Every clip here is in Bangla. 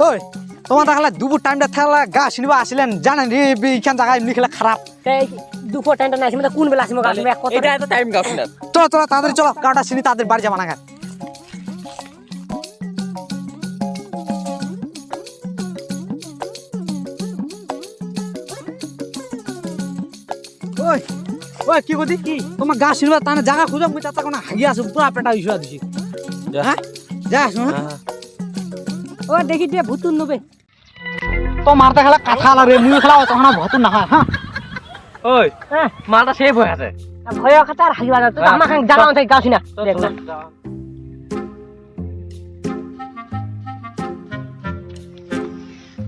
ওই তোমার দেখালে দুপুর টাইমটা থাকলে গা শুনিবা আসিলেন জানেন রে এইখান জায়গায় এমনি খেলা খারাপ। দুপুর টাইমটা না আসি মানে কোন বেলা আসবে এক কথা এটা এত টাইম চলো চলো তাড়াতাড়ি চলো গাটা শুনি তাদের বাড়ি যাবা না খান ওই ওই কি বলি কি? তোমার গা শুনবা তানে জায়গা খুঁজো মুই তাতে কোনো হাগি আছো পুরা পেটা ইস্যু দিছি। হ্যাঁ? যা শুন। ও দেখি দিয়ে ভুতুন নবে। তো মারতে খেলা কাঠা লাগে মুই খেলা তখন ভতুন না হয় হ্যাঁ ওই মালটা সেভ হয়ে আছে। ভয় কথা আর হাগিবা না তুই আমার খান জানা থেকে গাছি না দেখ না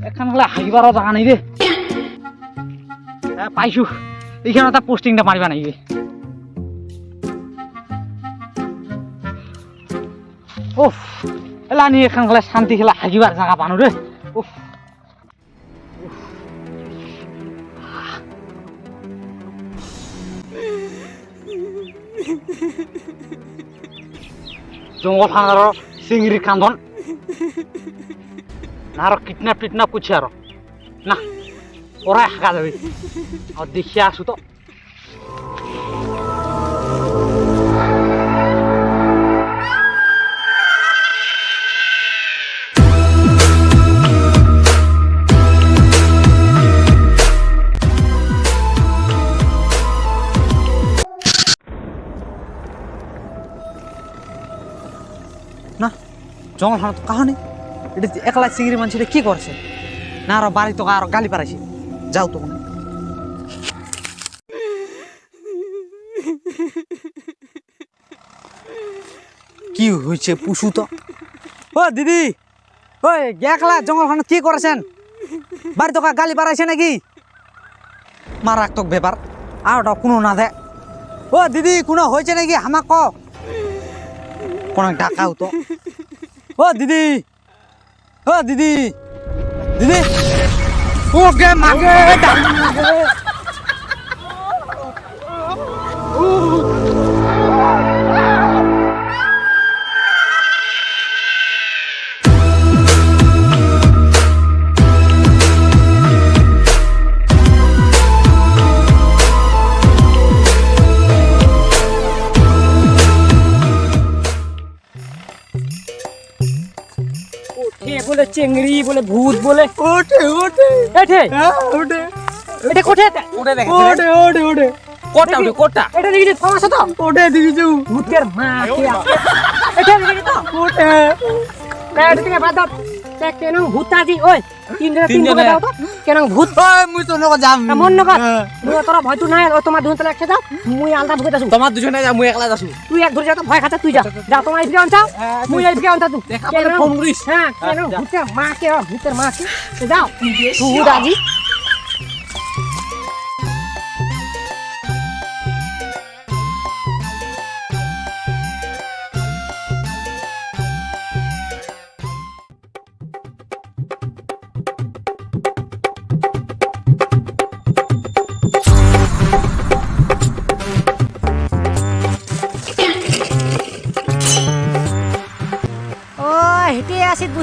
এখন হলে হাগিবারও জাগা নাই রে পাইছো। এইখানে এটা পোস্টিংটা মারিবা নাই রে উফ। এলা নি এখন হলে শান্তি খেলা হাগিবার জাগা পানো রে। উফ। জঙ্গল ফাঙার চিংড়ি কান্দন না আরও কিডন্যাপ টিডন্যাপ করছে আরও। না ওরাই হাঁকা যাবে। আর দেখিয়ে আসু তো। না, জঙ্গল ফানা তো কাহানি? এটা একলা চিংড়ি মানুষ কি করছে? না, আরও বাড়ি তো আরও গালি পারাইছে। যাও তো কি হয়েছে পুষু তো? ও, দিদি! ওই একলা জঙ্গল খানে কি করেছেন? বাড়ি তো গালি পারাইছে নাকি? মারাত্মক ব্যাপার। আর কোনো না দে ও, দিদি, কোনো হয়েছে নাকি? হামা ক কোনো ডাকা হতো। ও দিদি! ও দিদি! দিদি! ওকে মাগে ডাক বলে চেংড়ি বলে ভূত বলে ওঠে ওঠে। এঠে হ্যাঁ ওঠে। এটা ওটা দেখে ওঠে ওঠে ওঠে। কোটা ওঠে কোটা। এটা দেখি সমস্যা তো? ওঠে দিদিছু ভূতের মা কে এটা দেখি তো? ওঠে না এটা থেকে বাদ দাও। তে কেন ভূতাজি ওই। তিন জনে তিন তিনজনে। দাও তো কেন ভূত? ওই মুই তো নক যাম। এমন নকর মুই তোরা ভয় তো নাই ও তোমার দুজন তাহলে একসাথে যাও মুই আলাদা ভূত আছো। তোমার দুজনে যা মুই একলা যাসু তুই এক ধরে যা তো ভয় খাচ্ছা তুই যা। যা তোমার এদিকে আনছাও মুই এদিকে আনছা তুই দেখা ফোন করিস হ্যাঁ কেন? ভূতের মা কে ভূতের মা কে যাও ভূত আজি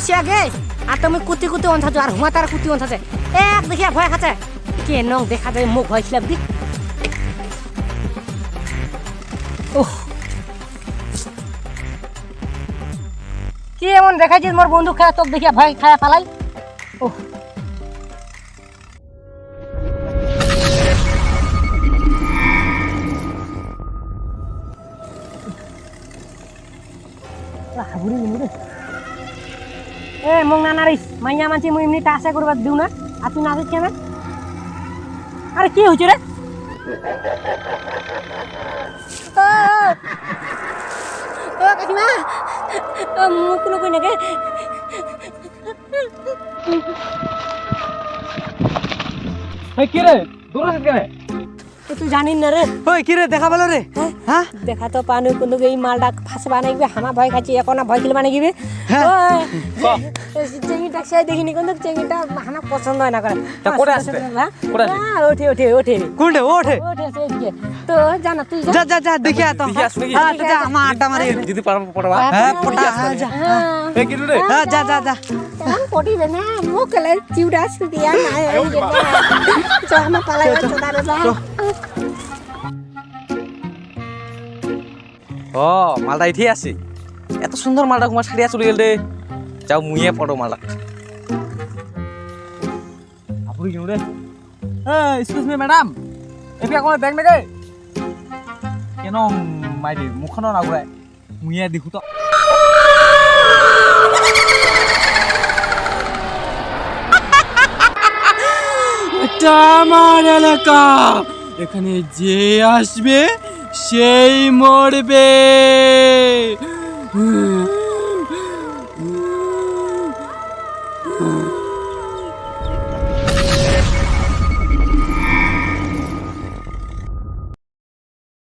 হেঁটে আসি গুছিয়া গে আর তুমি কুতি কুতি অন্থাছো আর হুমা তার কুতি অন্থাছে এক দেখিয়া ভয় খাচ্ছে কে নং দেখা যায় মুখ ভয় খিলাপ দি। কি এমন দেখাইছিস মোর বন্ধু তোকে দেখিয়া ভয় পালাই? এ মং না নারিস মাইয়া মানছি মুই এমনি টাসা করবার দিও না। আর তুই নাচিস কেন? আরে কি হয়েছে রে ও ও কাকিমা ও মুখ কোনো কই নাকি। এই কি রে দূর আছে কেন তুই জানিস না রে। ওই কি রে দেখা পেল রে? হ্যাঁ? দেখা তো পানু কিন্তু এই মালটা ফাঁস বানাইবে হামা ভয় খাচ্ছি এখন ভয় খেলে বানাই গিবে হ্যাঁ। চেঙ্গিটা সে দেখিনি কিন্তু চেঙ্গিটা হামা পছন্দ হয় না করে। তা আসবে? হ্যাঁ? হ্যাঁ, ওঠে ওঠে ওঠে। কোনটে? ওঠে। তো জানা তুই যা। যা যা যা দেখে তো? হ্যাঁ তো যা আমার আড্ডা মারি। যদি পারব পড়বা হ্যাঁ পটা হ্যাঁ যা হ্যাঁ। কি রে? হ্যাঁ যা যা যা। ciuda sedia na ya. Jangan pala ya saudara bah. ও, মালটা এঠে আছে। এত সুন্দর মালটা কুমার ছাড়িয়া চলে গেল রে। যাও, মুইয়ে পড়ো মালটা। আপুনি কিনো দে এ এক্সকিউজ মি মেডাম এতিয়া অকণমান বেগ নেকে? কেন মাই দি মুখখনৰ নাঘূৰাই মুয়ে দেখো তো। এটা আমার এলাকা। এখানে যে আসবে সেই মরবে।